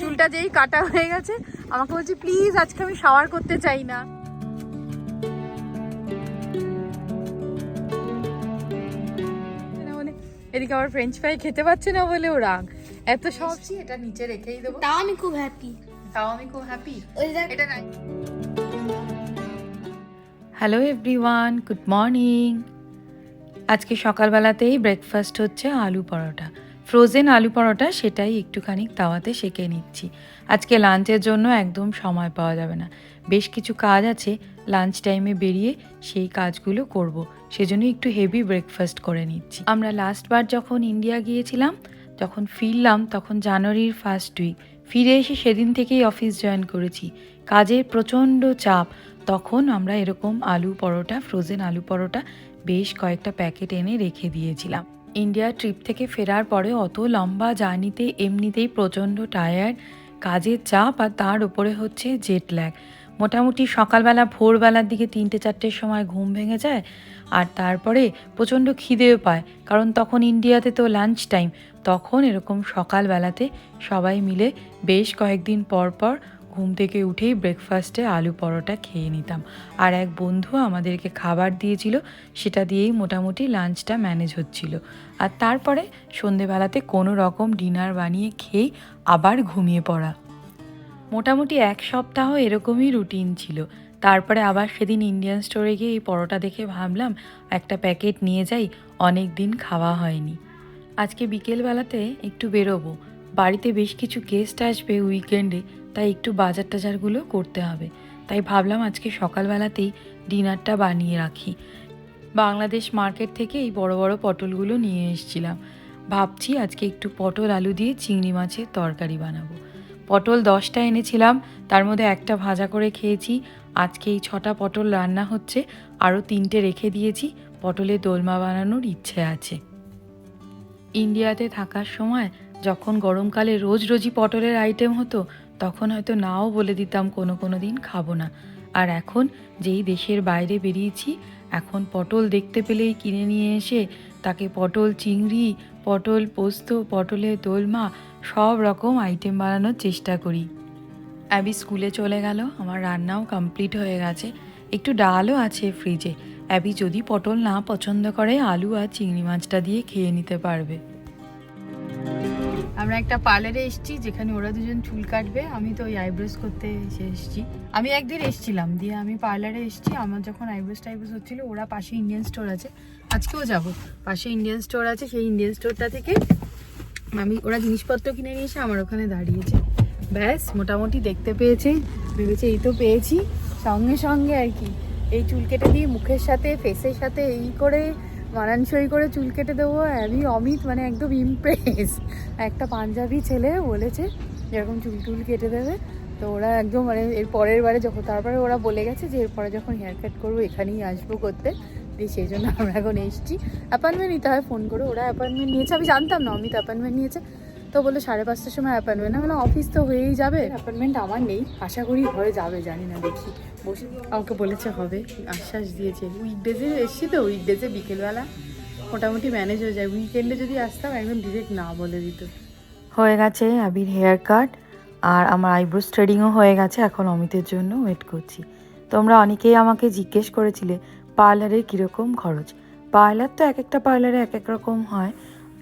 চুলটা যেই কাটা হয়ে গেছে আমাকে বলছি প্লিজ আজকে আমি শাওয়ার করতে চাই না। না এদিকে আবার ফ্রেঞ্চ ফ্রাই খেতে পাচ্ছে না বলে ও রাগ এত সবজি এটা নিচে রেখেই দেবো। তাও আমি খুব হ্যাপি তাও আমি খুব হ্যাপি এটা নাই। হ্যালো এভরিওয়ান গুড মর্নিং আজকে সকালবেলাতেই ব্রেকফাস্ট হচ্ছে আলু পরোটা। ফ্রোজেন আলু পরোটা সেটাই একটুখানি তাওয়াতে সেকে নিচ্ছি। আজকে লাঞ্চের জন্য একদম সময় পাওয়া যাবে না। বেশ কিছু কাজ আছে, লাঞ্চ টাইমে বেরিয়ে সেই কাজগুলো করব। সেজন্য একটু হেভি ব্রেকফাস্ট করে নিচ্ছি। আমরা লাস্টবার যখন ইন্ডিয়া গিয়েছিলাম, যখন ফিরলাম, তখন জানুয়ারির ফার্স্ট উইক ফিরে এসে সেদিন থেকেই অফিস জয়েন করেছি। কাজের প্রচণ্ড চাপ। তখন আমরা এরকম আলু পরোটা ফ্রোজেন আলু পরোটা বেশ কয়েকটা প্যাকেট এনে রেখে দিয়েছিলাম। ইন্ডিয়া ট্রিপ থেকে ফেরার পরে অত লম্বা জার্নিতে এমনিতেই প্রচণ্ড টায়ার্ড, কাজের চাপ আর তার উপরে হচ্ছে জেট ল্যাগ মোটামুটি সকালবেলা, ভোরবেলার দিকে তিনটে চারটের সময় ঘুম ভেঙে যায় আর তারপরে প্রচণ্ড খিদেও পায়, কারণ তখন ইন্ডিয়াতে তো লাঞ্চ টাইম তখন এরকম সকালবেলাতে সবাই মিলে বেশ কয়েকদিন পর পর ঘুম থেকে উঠেই ব্রেকফাস্টে আলু পরোটা খেয়ে নিতাম। আর এক বন্ধু আমাদেরকে খাবার দিয়েছিল, সেটা দিয়েই মোটামুটি লাঞ্চটা ম্যানেজ হচ্ছিল। আর তারপরে সন্ধেবেলাতে কোনো রকম ডিনার বানিয়ে খেয়েই আবার ঘুমিয়ে পড়া। মোটামুটি এক সপ্তাহ এরকমই রুটিন ছিল। তারপরে আবার সেদিন ইন্ডিয়ান স্টোরে গিয়ে এই পরোটা দেখে ভাবলাম, একটা প্যাকেট নিয়ে যাই, অনেক দিন খাওয়া হয়নি। আজকে বিকেলবেলাতে একটু বেরোবো। বাড়িতে বেশ কিছু গেস্ট আসবে উইকেন্ডে তাই একটু বাজার টাজারগুলো করতে হবে। তাই ভাবলাম আজকে সকালবেলাতেই ডিনারটা বানিয়ে রাখি। বাংলাদেশ মার্কেট থেকে এই বড় বড় পটলগুলো নিয়ে এসেছিলাম। ভাবছি আজকে একটু পটল আলু দিয়ে চিংড়ি মাছের তরকারি বানাবো। পটল দশটা এনেছিলাম, তার মধ্যে একটা ভাজা করে খেয়েছি। আজকে এই ছটা পটল রান্না হচ্ছে, আরও তিনটে রেখে দিয়েছি পটলের দোলমা বানানোর ইচ্ছে আছে। ইন্ডিয়াতে থাকার সময় যখন গরমকালে রোজ রোজই পটলের আইটেম হতো তখন হয়তো নাও বলে দিতাম, কোনো কোনো দিন খাব না। আর এখন যেই দেশের বাইরে বেরিয়েছি, এখন পটল দেখতে পেলেই কিনে নিয়ে এসে তাকে পটল, চিংড়ি, পটল, পোস্ত, পটলের দোলমা, সব রকম আইটেম বানানোর চেষ্টা করি। অ্যাবি স্কুলে চলে গেল, আমার রান্নাও কমপ্লিট হয়ে গেছে। একটু ডালও আছে ফ্রিজে অ্যাবি যদি পটল না পছন্দ করে, আলু আর চিংড়ি মাছটা দিয়ে খেয়ে নিতে পারবে। আমরা একটা পার্লারে এসেছি যেখানে ওরা দুজন চুল কাটবে। আমি তো ওই আইব্রোস করতে এসে এসেছি। আমি একদিন এসেছিলাম, দিয়ে আমি পার্লারে এসেছি। আমার যখন আইব্রোস টাইব্রোস হচ্ছিল, ওরা পাশে ইন্ডিয়ান স্টোর আছে। আজকেও যাব। পাশে ইন্ডিয়ান স্টোর আছে, সেই ইন্ডিয়ান স্টোরটা থেকে আমি ওরা জিনিসপত্র কিনে নিয়ে এসে আমার ওখানে দাঁড়িয়েছে। ব্যাস, মোটামুটি দেখতে পেয়েছে। ভেবেছে এই তো পেয়েছি। সঙ্গে সঙ্গে আর কি, এই চুল কেটে দিয়ে মুখের সাথে ফেসের সাথে এই করে মানানসই করে চুল কেটে দেবো। আমি অমিত মানে একদম ইমপ্রেস একটা পাঞ্জাবি ছেলে বলেছে, যেরকম চুল টুল কেটে দেবে। তো ওরা একদম মানে এর পরের বারে যখন, তারপরে ওরা বলে গেছে যে এরপরে যখন হেয়ার কাট করব, এখানেই আসব করতে। দিয়ে সেই জন্য আমরা এখন এসেছি। অ্যাপয়েন্টমেন্ট নিতে হয় ফোন করে। ওরা অ্যাপয়েন্টমেন্ট নিয়েছে, আমি জানতাম না অমিত অ্যাপয়েন্টমেন্ট নিয়েছে। তো বলল সাড়ে পাঁচটার সময় অ্যাপয়েন্টমেন্ট আমি অফিস তো হয়েই যাবে। অ্যাপয়েন্টমেন্ট আমার নেই। আশা করি হয়ে যাবে জানি না দেখি। বসে আমাকে বলেছে হবে আশ্বাস দিয়েছে। উইকডেজে এসছি তো উইকডেজে বিকেলবেলা। মোটামুটি ম্যানেজ হয়ে যায়। উইকেন্ডে যদি আসতাম একদম ডিরেক্ট না বলে দিত। হয়ে গেছে আবির হেয়ার কাট আর আমার আইব্রো স্ট্রেডিংও হয়ে গেছে। এখন অমিতের জন্য ওয়েট করছি। তোমরা অনেকেই আমাকে জিজ্ঞেস করেছিলে পার্লারের কীরকম খরচ? পার্লার তো এক একটা পার্লারে এক এক রকম হয়।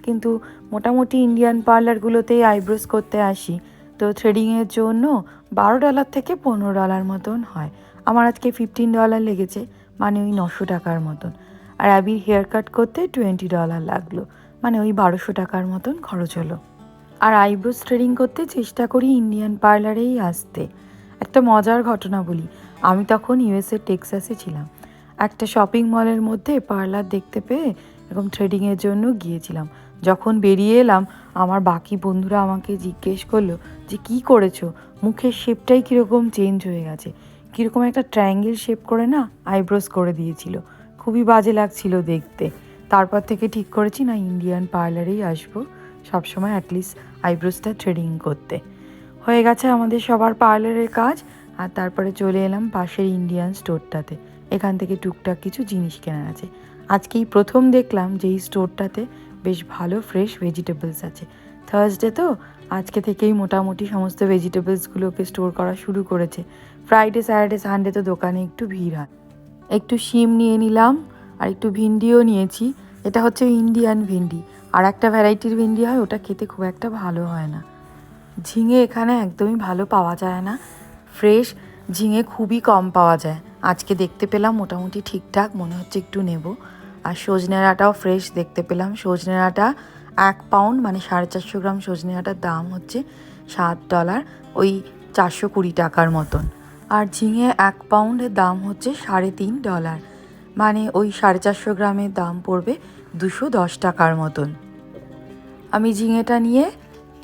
কিন্তু মোটামুটি ইন্ডিয়ান পার্লারগুলোতেই আইব্রোস করতে আসি। তো থ্রেডিংয়ের জন্য বারো ডলার থেকে পনেরো ডলার মতন হয়। আমার আজকে ফিফটিন ডলার লেগেছে মানে ওই নশো টাকার মতন। আর অ্যাবির হেয়ার কাট করতে টোয়েন্টি ডলার লাগল মানে ওই বারোশো টাকার মতন খরচ হলো। আর আইব্রোস থ্রেডিং করতে চেষ্টা করি ইন্ডিয়ান পার্লারেই আসতে। একটা মজার ঘটনা বলি, আমি তখন ইউএসএ টেক্সাসে ছিলাম। একটা শপিং মলের মধ্যে পার্লার দেখতে পেয়ে এরকম থ্রেডিংয়ের জন্য গিয়েছিলাম। যখন বেরিয়ে এলাম, আমার বাকি বন্ধুরা আমাকে জিজ্ঞেস করল যে, কি করেছ? মুখের শেপটাই কীরকম চেঞ্জ হয়ে গেছে? কীরকম একটা ট্রায়াঙ্গেল শেপ করে না আইব্রোস করে দিয়েছিল? খুবই বাজে লাগছিল দেখতে। তারপর থেকে ঠিক করেছি, না ইন্ডিয়ান পার্লারেই আসব। সবসময় অ্যাটলিস্ট আইব্রোসটা থ্রেডিং করতে। হয়ে গেছে আমাদের সবার পার্লারের কাজ, আর তারপরে চলে এলাম পাশের ইন্ডিয়ান স্টোরটাতে এখান থেকে টুকটাক কিছু জিনিস কেনার আছে। আজকেই প্রথম দেখলাম যে এই স্টোরটাতে বেশ ভালো ফ্রেশ ভেজিটেবলস আছে। থার্সডে তো আজকে থেকেই মোটামুটি সমস্ত ভেজিটেবলসগুলোকে স্টোর করা শুরু করেছে। ফ্রাইডে স্যাটারডে সানডে তো দোকানে একটু ভিড় হয়। একটু শিম নিয়ে নিলাম, আর একটু ভিন্ডিও নিয়েছি। এটা হচ্ছে ইন্ডিয়ান ভিন্ডি। আর একটা ভ্যারাইটির ভিন্ডি হয়, ওটা খেতে খুব একটা ভালো হয় না। ঝিঙে এখানে একদমই ভালো পাওয়া যায় না। ফ্রেশ ঝিঙে খুবই কম পাওয়া যায়। আজকে দেখতে পেলাম মোটামুটি ঠিকঠাক, মনে হচ্ছে একটু নেব। আর সজনে ডাঁটাও ফ্রেশ দেখতে পেলাম। সজনে ডাঁটা এক পাউন্ড মানে সাড়ে চারশো গ্রাম সজনে ডাঁটার দাম হচ্ছে সাত ডলার ওই চারশো কুড়ি টাকার মতন। আর ঝিঙে এক পাউন্ডের দাম হচ্ছে সাড়ে তিন ডলার মানে ওই সাড়ে চারশো গ্রামের দাম পড়বে দুশো দশ টাকার মতন। আমি ঝিঙেটা নিয়ে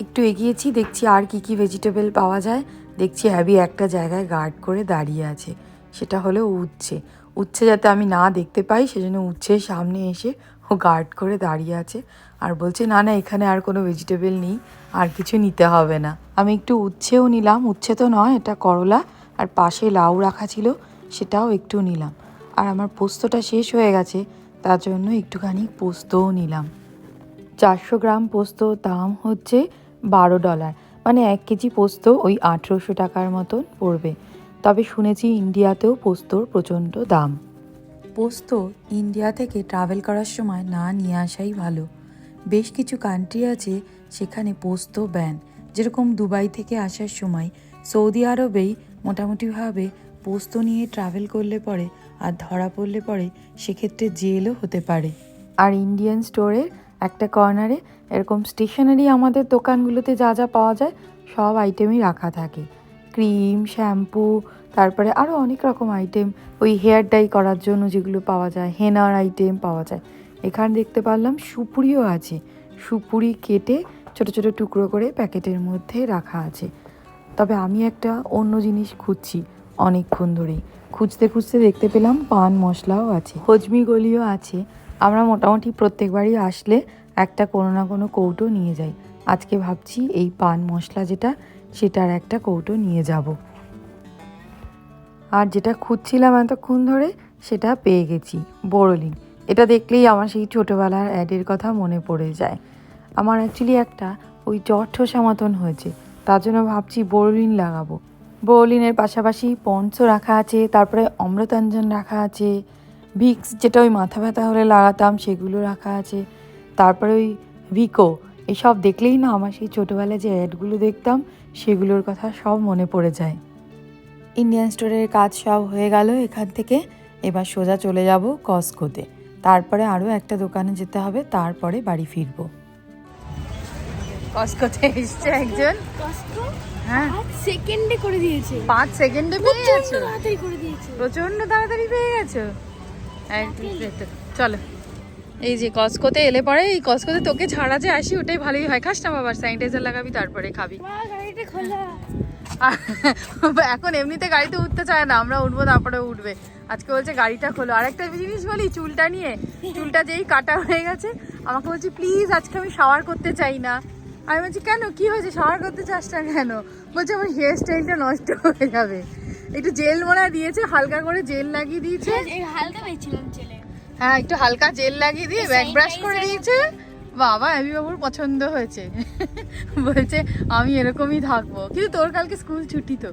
একটু এগিয়েছি, দেখছি আর কি কি ভেজিটেবল পাওয়া যায়। দেখছি হ্যাবি একটা জায়গায় গার্ড করে দাঁড়িয়ে আছে, সেটা হলো উচ্ছে। উচ্ছে যাতে আমি না দেখতে পাই, সেজন্য উচ্ছের সামনে এসে ও গার্ড করে দাঁড়িয়ে আছে আর বলছে, না না, এখানে আর কোনো ভেজিটেবল নেই, আর কিছু নিতে হবে না। আমি একটু উচ্ছেও নিলাম, উচ্ছে তো নয়, এটা করলা আর পাশে লাউ রাখা ছিল, সেটাও একটু নিলাম। আর আমার পোস্তটা শেষ হয়ে গেছে, তার জন্য একটুখানি পোস্তও নিলাম। চারশো গ্রাম পোস্ত দাম হচ্ছে বারো ডলার মানে এক কেজি পোস্ত ওই আঠেরোশো টাকার মতন পড়বে। তবে শুনেছি ইন্ডিয়াতেও পোস্তর প্রচণ্ড দাম। পোস্ত ইন্ডিয়া থেকে ট্রাভেল করার সময় না নিয়ে আসাই ভালো। বেশ কিছু কান্ট্রি আছে সেখানে পোস্ত ব্যান যেরকম দুবাই থেকে আসার সময় সৌদি আরবেই মোটামুটিভাবে পোস্ত নিয়ে ট্রাভেল করলে পরে আর ধরা পড়লে পরে সেক্ষেত্রে জেলও হতে পারে। আর ইন্ডিয়ান স্টোরের একটা কর্নারে এরকম স্টেশনারি আমাদের দোকানগুলোতে যা যা পাওয়া যায় সব আইটেমই রাখা থাকে। ক্রিম, শ্যাম্পু, তারপরে আরও অনেক রকম আইটেম ওই হেয়ার ডাই করার জন্য যেগুলো পাওয়া যায় হেনার আইটেম পাওয়া যায়। এখানে দেখতে পারলাম সুপুরিও আছে। সুপুরি কেটে ছোট ছোট টুকরো করে প্যাকেটের মধ্যে রাখা আছে। তবে আমি একটা অন্য জিনিস খুঁজছি অনেকক্ষণ ধরেই। খুঁজতে খুঁজতে দেখতে পেলাম পান মশলাও আছে। হজমি গলিও আছে। আমরা মোটামুটি প্রত্যেকবারই আসলে একটা কোনো না কোনো কৌটো নিয়ে যাই। আজকে ভাবছি এই পান মশলা যেটা সেটার একটা কৌটো নিয়ে যাব। আর যেটা খুঁজছিলাম এতক্ষণ ধরে, সেটা পেয়ে গেছি বোরোলিন এটা দেখলেই আমার সেই ছোটোবেলার অ্যাডের কথা মনে পড়ে যায়। আমার অ্যাকচুয়ালি একটা ওই জ্বর ঠোসা মতন হয়েছে, তার জন্য ভাবছি বোরোলিন লাগাবো। বোরোলিনের পাশাপাশি পন্সও রাখা আছে, তারপরে অমৃতাঞ্জন রাখা আছে ভিক্স যেটা ওই মাথা ব্যথা হলে লাগাতাম, সেগুলো রাখা আছে, তারপরে ওই ভিকো এসব দেখলেই না আমার সেই ছোটোবেলায় যে অ্যাডগুলো দেখতাম সেগুলোর কথা সব মনে পড়ে যায়। ইন্ডিয়ান স্টোরের কাজ সব হয়ে গেল এখান থেকে। এবার সোজা চলে যাব কসকোতে তারপরে আরও একটা দোকানে যেতে হবে তারপরে বাড়ি ফিরবো। কসকোতে এসছে একজন। হ্যাঁ। সেকেন্ডে করে দিয়েছে। পাঁচ সেকেন্ডে পেয়ে গেছো? তাড়াতাড়ি করে দিয়েছে। প্রচণ্ড তাড়াতাড়ি পেয়ে গেছো? চলো। এই যে কসকোতে এলে পরে এই কসকোতে তোকে ছাড়া যে আসি ওটাই ভালোই হয়। খাস না বাবার স্যানিটাইজার লাগাবি তারপরে খাবি। এখন এমনিতে গাড়িতে উঠতে চায় না আমরা উঠবো তারপরে উঠবে। আজকে বলছে গাড়িটা খোলো। আর একটা জিনিস বলি চুলটা নিয়ে চুলটা যেই কাটা হয়ে গেছে আমাকে বলছে প্লিজ আজকে আমি শাওয়ার করতে চাই না। আমি বলছি কেন? কি হয়েছে? শাওয়ার করতে চাস না কেন? বলছে আমার হেয়ার স্টাইলটা নষ্ট হয়ে যাবে। একটু জেল মনে দিয়েছে হালকা করে জেল লাগিয়ে দিয়েছে। হালকা পেয়েছিলাম ছেলে হ্যাঁ একটু হালকা জেল লাগিয়ে দিয়ে ব্যাক ব্রাশ করে দিয়েছে। বাবা অ্যাবি বাবুর পছন্দ হয়েছে। বলছে আমি এরকমই থাকব। কিন্তু তোর কালকে স্কুল ছুটি তো।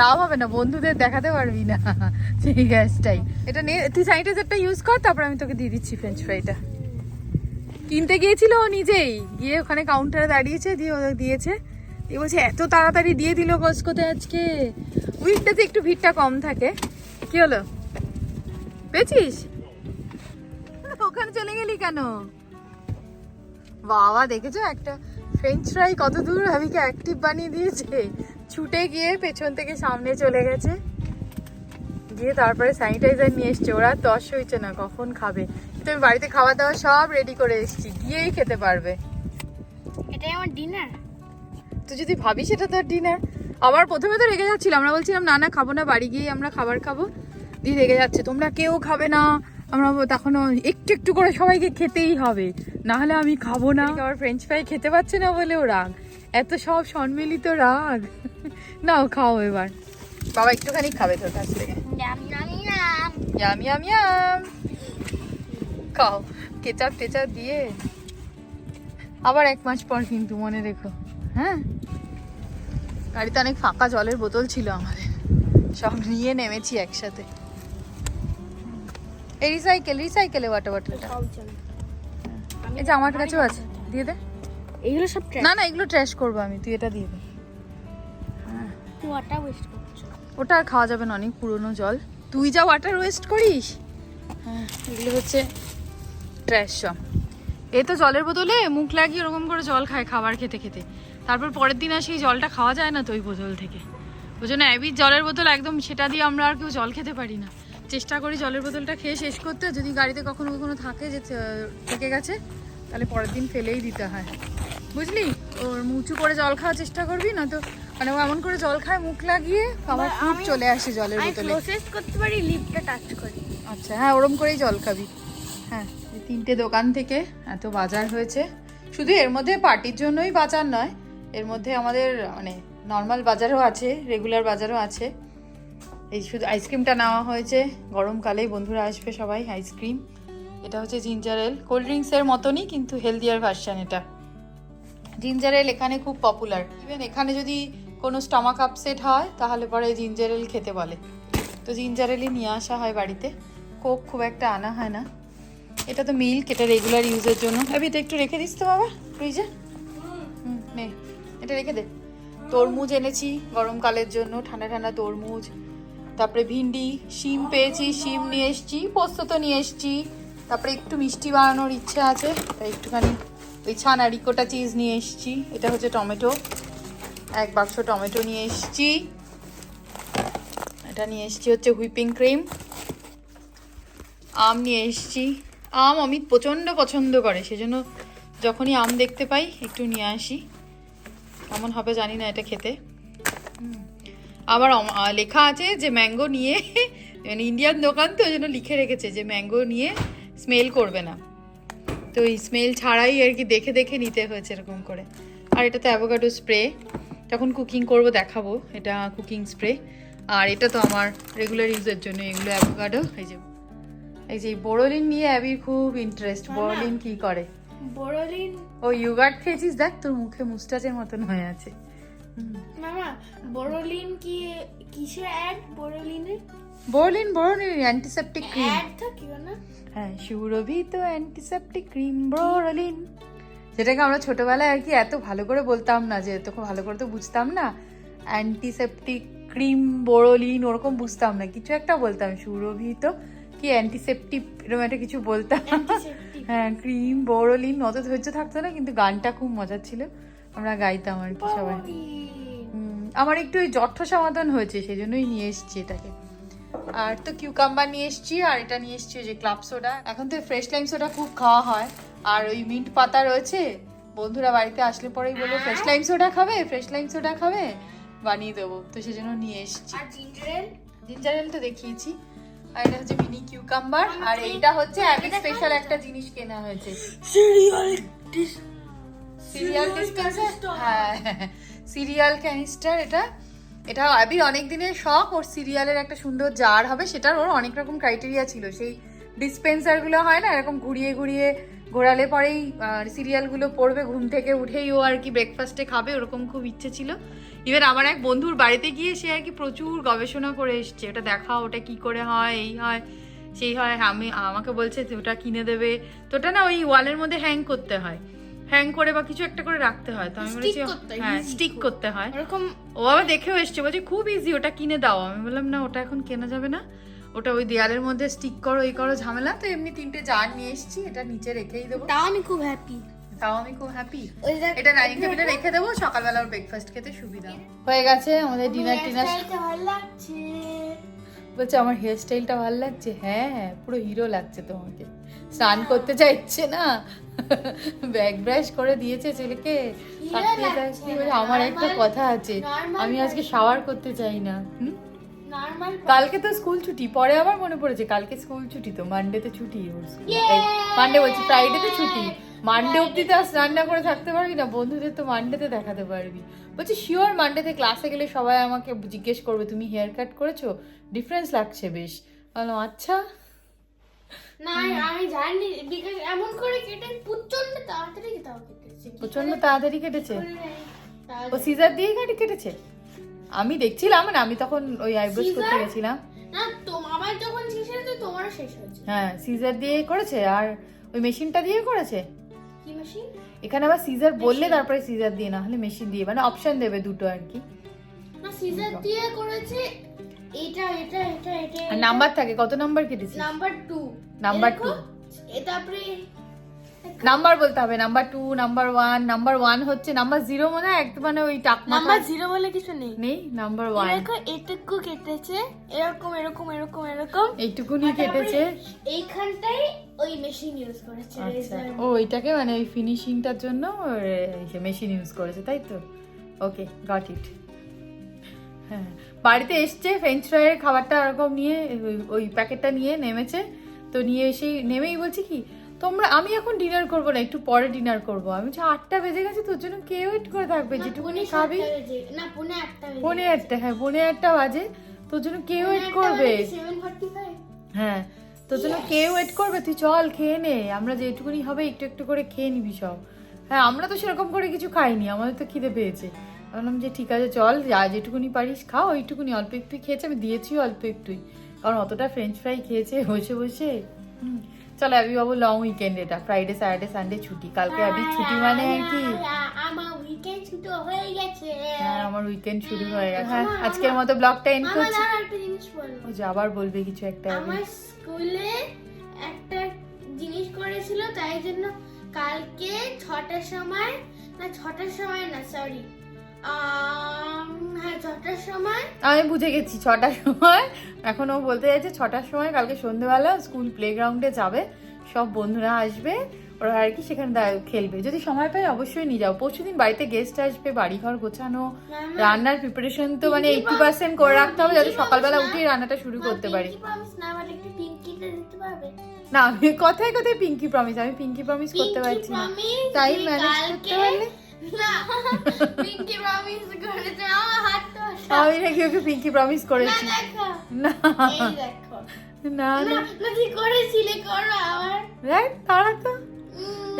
লাভ হবে না বন্ধুদের দেখাতে পারবি না। সেই গ্যাসটাই এটা নিয়ে তুই স্যানিটাইজারটা ইউজ কর তারপর আমি তোকে দিয়ে দিচ্ছি ফ্রেঞ্চ ফ্রাইটা কিনতে গিয়েছিল ও নিজেই। গিয়ে ওখানে কাউন্টারে দাঁড়িয়েছে দিয়ে ও দিয়েছে। দিয়ে বলছে এত তাড়াতাড়ি দিয়ে দিল কসকোতে আজকে। উইকটাতে একটু ভিড়টা কম থাকে। কি হলো? পেয়েছিস? ওখানে চলে গেলি কেন? বাবা দেখেছ একটা ফ্রেঞ্চ ফ্রাই কত দূর? হাবিকে অ্যাক্টিভ বানিয়ে দিয়েছে। ছুটে গিয়ে পেছন থেকে সামনে চলে গেছে। গিয়ে তারপরে স্যানিটাইজার নিয়ে এসছে। ওরা দশ হয়েছে না কখন খাবে? আমি বাড়িতে খাওয়া দাওয়া সব রেডি করে এসেছি। গিয়েই খেতে পারবে। এটাই আমার ডিনার তুই যদি ভাবিস এটা তোর ডিনার আবার প্রথমে তো রেগে যাচ্ছিল আমরা বলছিলাম না না খাব না বাড়ি গিয়ে আমরা খাবার খাব। দিয়ে রেগে যাচ্ছে। তোমরা কেউ খাবে না। আমরা তখনও একটু একটু করে সবাইকে খেতেই হবে। না হলে আমি খাব না। আবার ফ্রেঞ্চ ফ্রাই খেতে পারছে না বলেও রাগ এত সব সম্মিলিত রাগ। নাও খাও এবার। বাবা একটুখানি খাবে তোর কাছ থেকে। ইয়াম ইয়াম ইয়াম খাও। কেচাপ টেচাপ দিয়ে। আবার এক মাস পর কিন্তু মনে রেখো। হ্যাঁ? গাড়িতে অনেক ফাঁকা জলের বোতল ছিল আমাদের। সব নিয়ে নেমেছি একসাথে। এই রিসাইকেল রিসাইকেলে ওয়াটার বটলটা এই যে আমার কাছেও আছে। দিয়ে দে। এইগুলো সব না না এগুলো ট্র্যাশ করব আমি। তুই এটা দিয়ে দে। ওয়াটার ওয়েস্ট করছ। ওটা আর খাওয়া যাবে না অনেক পুরনো জল। তুই যা ওয়াটার ওয়েস্ট করিস। হ্যাঁ এগুলো হচ্ছে ট্র্যাশ সব। এই তো জলের বোতলে মুখ লাগিয়ে ওরকম করে জল খায় খাবার খেতে খেতে। তারপর পরের দিন আর সেই জলটা খাওয়া যায় না তো ওই বোতল থেকে। ওই জন্য অ্যাবির জলের বোতল একদম সেটা দিয়ে আমরা আর কেউ জল খেতে পারি না। চেষ্টা করি জলের বোতলটা খেয়ে শেষ করতে। যদি গাড়িতে কখনো কখনো থাকে যে থেকে গেছে তাহলে পরের দিন ফেলেই দিতে হয়। বুঝলি? ওর উঁচু করে জল খাওয়ার চেষ্টা করবি না তো মানে ও এমন করে জল খায় মুখ লাগিয়ে আমার বা ফুট চলে আসে জলের বোতলে। প্রসেস করতে পারি লিপটা টাচ করি। আচ্ছা হ্যাঁ ওরম করেই জল খাবি। হ্যাঁ তিনটে দোকান থেকে এত বাজার হয়েছে। শুধু এর মধ্যে পার্টির জন্যই বাজার নয় এর মধ্যে আমাদের মানে নর্মাল বাজারও আছে রেগুলার বাজারও আছে। এই শুধু আইসক্রিমটা নেওয়া হয়েছে। গরমকালেই বন্ধুরা আসবে সবাই আইসক্রিম। এটা হচ্ছে জিঞ্জার এল। কোল্ড ড্রিঙ্কসের মতনই কিন্তু হেলদিয়ার ভার্সান এটা। জিঞ্জার এল এখানে খুব পপুলার। ইভেন এখানে যদি কোনো স্টমাক আপসেট হয়, তাহলে পরে জিঞ্জার এল খেতে বলে। তো জিঞ্জার এলই নিয়ে আসা হয় বাড়িতে। কোক খুব একটা আনা হয় না। এটা তো মিল্ক, এটা রেগুলার ইউজের জন্য। আমি এটা একটু রেখে দিস তো বাবা, ফ্রিজে। হুম, নে। এটা রেখে দে। তরমুজ এনেছি গরমকালের জন্য, ঠান্ডা ঠান্ডা তরমুজ। তারপরে ভিন্ডি, শিম পেয়েছি, শিম নিয়ে এসছি, পোস্ত তো নিয়ে এসছি। তারপরে একটু মিষ্টি বানানোর ইচ্ছে আছে তাই একটুখানি ওই ছানা রিকোটা চিজ নিয়ে এসছি, এটা হচ্ছে টমেটো। এক বাক্স টমেটো নিয়ে এসছি। এটা নিয়ে এসছি হচ্ছে হুইপিং ক্রিম। আম নিয়ে এসছি। আম অমিত প্রচণ্ড পছন্দ করে, সেজন্য যখনই আম দেখতে পাই, একটু নিয়ে আসি। কেমন হবে জানি না এটা খেতে। হুম। আবার লেখা আছে যে ম্যাঙ্গো নিয়ে মানে ইন্ডিয়ান দোকান তো ওই জন্য লিখে রেখেছে যে ম্যাঙ্গো নিয়ে স্মেল করবে না। তো এই স্মেল ছাড়াই আর কি দেখে দেখে নিতে হয়েছে এরকম করে। আর এটা তো অ্যাভোকাডো স্প্রে যখন কুকিং করব দেখাবো এটা কুকিং স্প্রে আর এটা তো আমার রেগুলার ইউজের জন্য এগুলো অ্যাভোকাডো এই যে এই যে বোরোলিন নিয়ে অ্যাবির খুব ইন্টারেস্ট। বোরোলিন কি করে? বড়লিন ও ইউগার্ট খেয়েছিস? দেখ তোর মুখে মুস্টাচের মতন হয়ে আছে। মামা বড়লিন কি কিসের ad বড়লিনের Boroline Boroline antiseptic cream ad থাকিও না হ্যাঁ সুরভি তো অ্যান্টিসেপটিক ক্রিম বোরোলিন। যেটাকে আমরা ছোটবেলায় আর কি এত ভালো করে বলতাম না যে এত ভালো করে তো বুঝতাম না। অ্যান্টিসেপটিক ক্রিম বোরোলিন ওরকম বুঝতাম না। কিছু একটা বলতাম সুরভি তো কি অ্যান্টিসেপটিক এরকম একটা কিছু বলতাম। হ্যাঁ ক্রিম বোরোলিন অত ধৈর্য থাকতো না কিন্তু গানটা খুব মজার ছিল। আমরা গাইতাম আর কি সবাই। আমার একটু ওই জঠ্র সমাধান হয়েছে সেই জন্যই নিয়ে এসেছি এটাকে। আর তো কিউকাম্বার নিয়ে এসেছি আর এটা নিয়ে এসেছি ওই যে ক্লাব সোডা এখন তো ফ্রেশ লাইম সোডা খুব খাওয়া হয়। আর ওই মিন্ট পাতা রয়েছে বন্ধুরা বাড়িতে আসলে পরেই বলল ফ্রেশ লাইম সোডা খাবে? ফ্রেশ লাইম সোডা খাবে? বানিয়ে দেবো। তো সেজন্য নিয়ে এসেছি। আর জিঞ্জার জিঞ্জার এল তো দেখিয়েছি। আর এটা হচ্ছে মিনি কিউকাম্বার আর এইটা হচ্ছে আমি স্পেশাল একটা জিনিস কেনা হয়েছে। সিরিয়াল ডিসপেন্সার হ্যাঁ সিরিয়াল ক্যানিস্টার এটা এটা আবির অনেক দিনের শখ ওর সিরিয়ালের একটা সুন্দর জার হবে সেটার ওর অনেক রকম ক্রাইটেরিয়া ছিল। সেই ডিসপেন্সারগুলো হয় না এরকম ঘুরিয়ে ঘুরিয়ে ঘোরালে পরেই সিরিয়ালগুলো পড়বে ঘুম থেকে উঠেই ও আর কি ব্রেকফাস্টে খাবে ওরকম খুব ইচ্ছে ছিল। ইভেন আমার এক বন্ধুর বাড়িতে গিয়ে সে আর কি প্রচুর গবেষণা করে এসছে ওটা দেখা ওটা কি করে হয় এই হয় সেই হয় আমি আমাকে বলছে ওটা কিনে দেবে। তো ওটা না ওই ওয়ালের মধ্যে হ্যাং করতে হয়। হ্যাং করে বা কিছু একটা করে রাখতে হয়। তো আমি বলেছি হ্যাঁ স্টিক করতে। হয়। ওরকম ও আবার দেখেও এসছে বলছে খুব ইজি ওটা কিনে দাও। আমি বললাম না ওটা এখন কেনা যাবে না। ওটা ওই দেয়ালের মধ্যে স্টিক করো এই করো ঝামেলা। তো এমনি তিনটে জার নিয়ে এসেছি এটা নিচে রেখেই দেবো। তাও আমি খুব হ্যাপি তাও আমি খুব হ্যাপি এটা ডাইনিং টেবিলে রেখে দেবো সকালবেলা ওর ব্রেকফাস্ট খেতে সুবিধা। হয়ে গেছে আমাদের ডিনার টিনার ভালো লাগছে। বলছে আমার হেয়ার স্টাইলটা ভালো লাগছে? হ্যাঁ হ্যাঁ পুরো হিরো লাগছে তোমাকে। স্নান করতে চাইছে না। ব্যাগ ব্রাশ করে দিয়েছে ছেলেকে। আমার একটা কথা আছে। আমি আজকে। শাওয়ার করতে চাই না। কালকে তো স্কুল ছুটি পরে আবার মনে পড়েছে কালকে স্কুল ছুটি তো মানডেতে ছুটি মানডে বলছি ফ্রাইডেতে ছুটি। মানডে অব্দি তো আর স্নান না করে থাকতে পারবি না বন্ধুদের তো মানডেতে দেখাতে পারবি। বলছি শিওর মানডেতে ক্লাসে গেলে সবাই আমাকে জিজ্ঞেস করবে তুমি হেয়ার কাট করেছ? ডিফারেন্স লাগছে বেশ। বললাম আচ্ছা। না আমি জানি বিকজ এমন করে কেটে প্রচণ্ড তাড়াতাড়ি তাও কেটেছে। প্রচণ্ড তাড়াতাড়ি কেটেছে? ও সিজার দিয়ে কাটি কেটেছে? আমি দেখছিলাম মানে আমি তখন ওই আইব্রোস করতে গেছিলাম। না তোমার যখন শেষ হয়েছে তোমারও শেষ হয়েছে। হ্যাঁ সিজার দিয়ে করেছে আর ওই মেশিনটা দিয়ে করেছে। কি মেশিন এখানে আবার সিজার বললে তারপরে সিজার দিয়ে না হলে মেশিন দিয়ে মানে অপশন দেবে দুটো আর কি। না সিজার দিয়ে করেছে এটা এটা এটা এটা নাম্বার থাকে কত নাম্বার কেটেছিস নাম্বার টু। Number two. তারপরে নাম্বার বলতে হবে number two number one number one হচ্ছে নাম্বার জিরো মনে হয় একদম মানে ওই টাক নাম্বার জিরো বলে কিছু নেই। নেই? Number one. দেখো এটুকু কেটেছে এরকম এরকম এরকম এরকম। এইটুকুনি কেটেছে। এইখানটাই ওই মেশিন ইউজ করেছে আচ্ছা। ও এটাকে মানে ওই ফিনিশিংটার জন্য মেশিন ইউজ করেছে তাই তো? ওকে গট ইট হ্যাঁ। বাড়িতে এসছে ফ্রেঞ্চ ফ্রাইয়ের খাবারটা ওরকম নিয়ে ওই- প্যাকেটটা নিয়ে নেমেছে। তো নিয়ে এসেই নেমেই বলছি কি তোমরা আমি এখন ডিনার করব না একটু পরে ডিনার করব। আমি বলছি আটটা বেজে গেছে তোর জন্য কে ওয়েট করে থাকবে? যেটুকুনি খাবি? পৌনে আটটা হ্যাঁ পৌনে একটা বাজে। তোর জন্য কে ওয়েট করবে? হ্যাঁ তোর জন্য কে ওয়েট করবে? তুই চল খেয়ে নে। আমরা যেটুকুনি হবে একটু একটু করে খেয়ে নিবি সব। হ্যাঁ আমরা তো সেরকম করে কিছু খাইনি আমাদের তো খিদে পেয়েছে। বললাম যে ঠিক আছে চল যা যেটুকুনি পারিস খাও ওইটুকুনি অল্প একটু খেয়েছে আমি দিয়েছি অল্প একটুই। কারণ অতটা ফ্রেঞ্চ ফ্রাই খেয়েছে বসে বসে। চলো অ্যাবি বাবু লং উইকেন্ড এটা ফ্রাইডে স্যাটারডে সানডে ছুটি। কালকে অ্যাবি ছুটি মানে আর কি? আমার উইকেন্ড ছুটি হয়ে গেছে। হ্যাঁ আমার উইকেন্ড শুরু হয়ে গেছে। হ্যাঁ আজকের মতো ব্লগটা এন্ড করছি। ও যে আবার বলবে কিছু একটা আমার স্কুলে একটা জিনিস করেছিল তাই জন্য কালকে ছটার সময় না ছটার সময় না সরি আমি বুঝে গেছি ছটার সময়। এখন ও বলতে যাচ্ছে ছটার সময় কালকে সন্ধ্যেবেলা স্কুল প্লেগ্রাউন্ডে যাবে। সব বন্ধুরা আসবে ওরা আর কি সেখানে খেলবে। যদি সময় পাই অবশ্যই নিয়ে যাও পরশু দিন বাড়িতে গেস্ট আসবে বাড়িঘর গোছানো রান্নার প্রিপারেশন তো মানে এইটটি পার্সেন্ট করে রাখতে হবে যাতে সকালবেলা উঠেই রান্নাটা শুরু করতে পারি। না আমার একটু পিঙ্কিটা দিতে পারবে? না আমি কথায় কথায় পিঙ্কি প্রমিস আমি পিঙ্কি প্রমিস করতে পারছি না। তাই ম্যানেজ করতে পারলে আমি নাকি ওকে পিঙ্কি প্রমিস করেছি? না না। না দেখ তারা তো।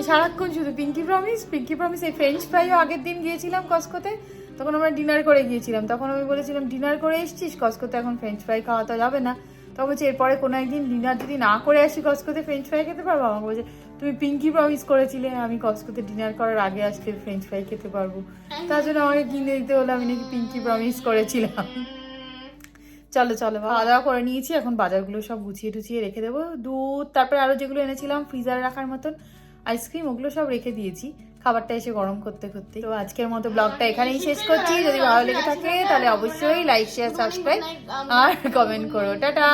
সারাক্ষণ শুধু পিঙ্কি প্রমিস পিঙ্কি প্রমিস এই ফ্রেঞ্চ ফ্রাইও আগের দিন গিয়েছিলাম কসকোতে তখন আমরা ডিনার করে গিয়েছিলাম। তখন আমি বলেছিলাম ডিনার করে এসছিস? কসকোতে এখন ফ্রেঞ্চ ফ্রাই খাওয়া তো যাবে না। তখন বলছে, এরপরে কোনো একদিন ডিনার যদি না করে আসি কসকোতে ফ্রেঞ্চ ফ্রাই খেতে পারব? আমাকে বলছে, তুমি পিঙ্কি প্রমিস করেছিলে, আমি কসকোতে ডিনার করার আগে আজকে ফ্রেঞ্চ ফ্রাই খেতে পারব। তার জন্য আমাকে কিনে দিতে হলো, আমি নাকি পিঙ্কি প্রমিস করেছিলাম। চলো চলো খাওয়া দাওয়া করে নিয়েছি, এখন বাজারগুলো সব গুছিয়ে টুছিয়ে রেখে দেবো। দুধ, তারপরে আরও যেগুলো এনেছিলাম ফ্রিজারে রাখার মতন। আইসক্রিম ওগুলো সব রেখে দিয়েছি। খাবারটা এসে গরম করতে করতে। তো আজকের মতো ব্লগটা এখানেই শেষ করছি। যদি ভালো লেগে থাকে তাহলে অবশ্যই লাইক শেয়ার সাবস্ক্রাইব আর কমেন্ট করো। টাটা!